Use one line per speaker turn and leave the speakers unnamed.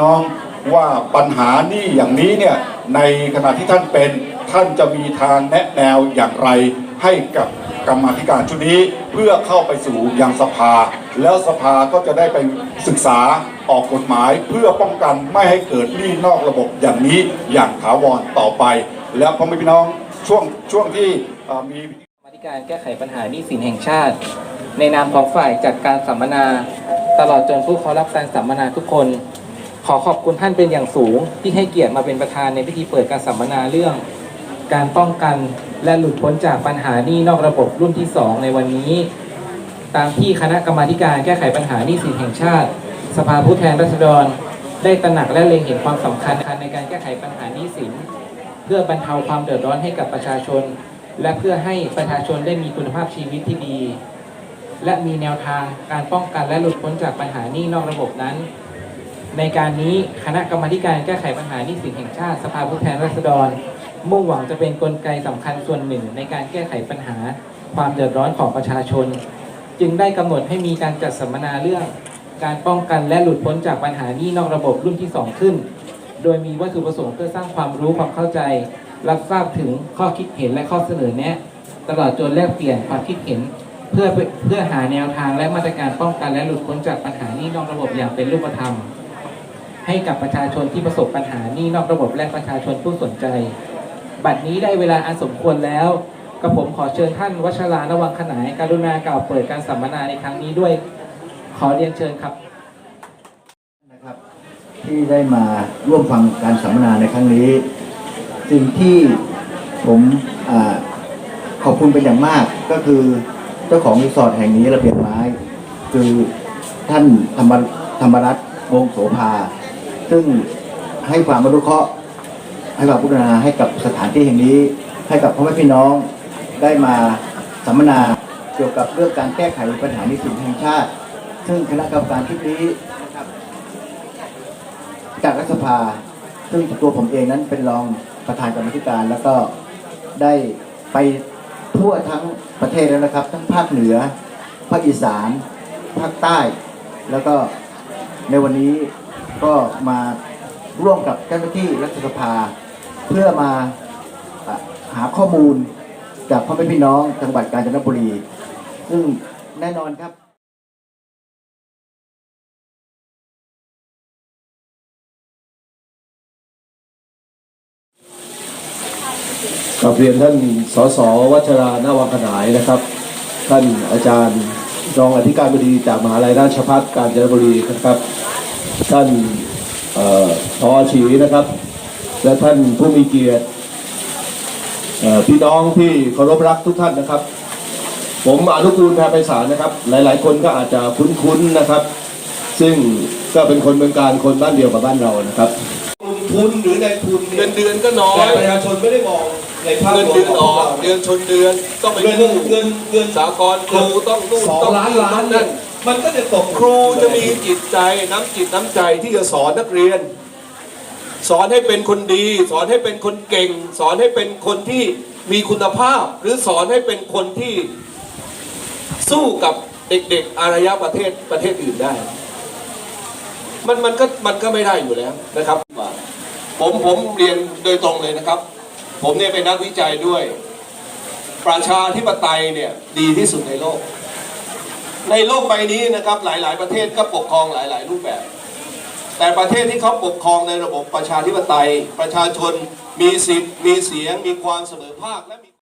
น้องว่าปัญหานี่อย่างนี้เนี่ยในขณะที่ท่านเป็นท่านจะมีทางแนะแนวอย่างไรให้กับกรรมาธิการชุดนี้เพื่อเข้าไปสู่ยังสภา แล้วสภาก็จะได้ไปศึกษาออกกฎหมายเพื่อป้องกันไม่ให้เกิดหนี้นอกระบบอย่างนี้อย่างถาวรต่อไป แล้วพ่อแม่พี่น้องช่วงช่วงที่มี
กรรมธิการแก้ไขปัญหาหนี้สินแห่งชาติ ในนามของฝ่ายจัดการสัมมนา ตลอดจนผู้เข้ารับการสัมมนาทุกคน ขอขอบคุณท่านเป็นอย่างสูง ที่ให้เกียรติมาเป็นประธานในพิธีเปิดการสัมมนาเรื่อง การป้องกันและหลุดพ้นจากปัญหานี้นอกระบบรุ่นที่ 2 ในวันนี้ ตามที่คณะกรรมาการแก้ไขปัญหานี้สินแห่งชาติ สภาผู้แทนราษฎร ได้ตระหนักและเล็งเห็นความสำคัญในการแก้ไขปัญหานี้สินเพื่อบรรเทาความเดือดร้อนให้กับประชาชน และเพื่อให้ประชาชนได้มีคุณภาพชีวิตที่ดี และมีแนวทางการป้องกันและหลุดพ้นจากปัญหานี้นอกระบบนั้น ในการนี้คณะกรรมการแก้ไขปัญหานี้สินแห่งชาติสภาผู้แทนราษฎร มุ่งหวังจะเป็นนกลไกสำคัญส่วนหนึ่ง ในการแก้ไขปัญหาความเดือดร้อนของประชาชน จึงได้กำหนดให้มีการจัดสัมมนาเรื่อง การป้องกันและหลุดพ้นจากปัญหานี้นอกระบบรุ่นที่ 2 ขึ้น โดยมีวัตถุประสงค์เพื่อสร้างความรู้ความเข้าใจ รับทราบถึงข้อคิดเห็นและข้อเสนอแนะ ตลอดจนแลกเปลี่ยนความคิดเห็นเพื่อเพื่อหาแนวทางและมาตรการป้องกันและหลุดพ้นจากปัญหานี้นอกระบบอย่างเป็นรูปธรรม ให้กับประชาชนที่ประสบปัญหานี้นอกระบบและประชาชนผู้สนใจ บัดนี้ได้เวลาอันสมควรแล้วกระผมขอเชิญท่านวัชรานวังขนายการุณากล่าวเปิดการสัมมนาในครั้งนี้ด้วย ขอเรียนเชิญครับ
นะครับที่ได้มาร่วมฟังการสัมมนาในครั้งนี้ สิ่งที่ผมอขอบคุณเป็นอย่างมากก็คือเจ้าของรีสอร์ทแห่งนี้ระเบียงไม้ คือท่านธรรมธรรมรัตน์วงศ์โสภา ซึ่งให้ความอนุเคราะห์ให้ความพุทนาให้กับสถานที่แห่งนี้ ให้กับพ่อแม่พี่น้องได้มาสัมมนาเกี่ยวกับเรื่องการแก้ไขปัญหานี้สินแห่งชาติ ซึ่งคณะกรรมการชุดนี้นะครับจากรัฐสภา ซึ่งตัวผมเองนั้นเป็นรองประธานกรรมธิการ แล้วก็ได้ไปทั่วทั้งประเทศแล้วนะครับ ทั้งภาคเหนือ ภาคอีสาน ภาคใต้ แล้วก็ในวันนี้ ก็มาร่วมกับเจ้าหน้าที่รัฐสภา เพื่อมาอหาข้อมูลจากพ่อแม่พี่น้องจังหวัดกาญจนบุรี ซึ่งแน่นอนครับ
กับเรียนท่านสสวัชรานวังขนายนะครับ ท่านอาจารย์รองอธิการบดีจากมหาลัยราชภัฏกาญจนบุรีนะครับ ท่านเอ่อพอชีนะครับ และท่านผู้มีเกียรติเอ่อพี่น้องที่เคารพรักทุกท่านนะครับ ผมอนุกูลแพรไพศาลนะครับ หลายๆ คนก็อาจจะคุ้นๆนะครับ ซึ่งก็เป็นคนเมืองการคนบ้านเดียวกับบ้านเรานะครับ
ทุนหรือในทุน
เงินเดือนก็น้อ
แต่
ย
ประชาชนไม่ได้มองในภาพ
เงิน
รว
เดื
ม
อน
ข
อ
อง
อก
เรา
เดือนชนเดือนต้องไป
เงิน
กู้
เงินเงิน
สากลครูต้องนู่น
สอง
ต้อง
ล้านล้าน
นั่
เนี่ย
น
มันก็จะตก
ครูจะมีจิตใจน้ำจิตน้ำใจที่จะสอนนักเรียน สอนให้เป็นคนดี สอนให้เป็นคนเก่ง สอนให้เป็นคนที่มีคุณภาพ หรือสอนให้เป็นคนที่สู้กับเด็กๆอารยประเทศประเทศอื่นได้ มันมันก็มันก็ไม่ได้อยู่แล้วนะครับผมผมเรียนโดยตรงเลยนะครับ ผมเนี่ยเป็นนักวิจัยด้วย ประชาธิปไตยเนี่ยดีที่สุดในโลก ในโลกใบนี้นะครับหลาย ๆ ประเทศก็ปกครองหลาย ๆ รูปแบบ แต่ประเทศที่เขาปกครองในระบบประชาธิปไตย ประชาชนมีสิทธิ์มีเสียง มีความเสมอภาคและมี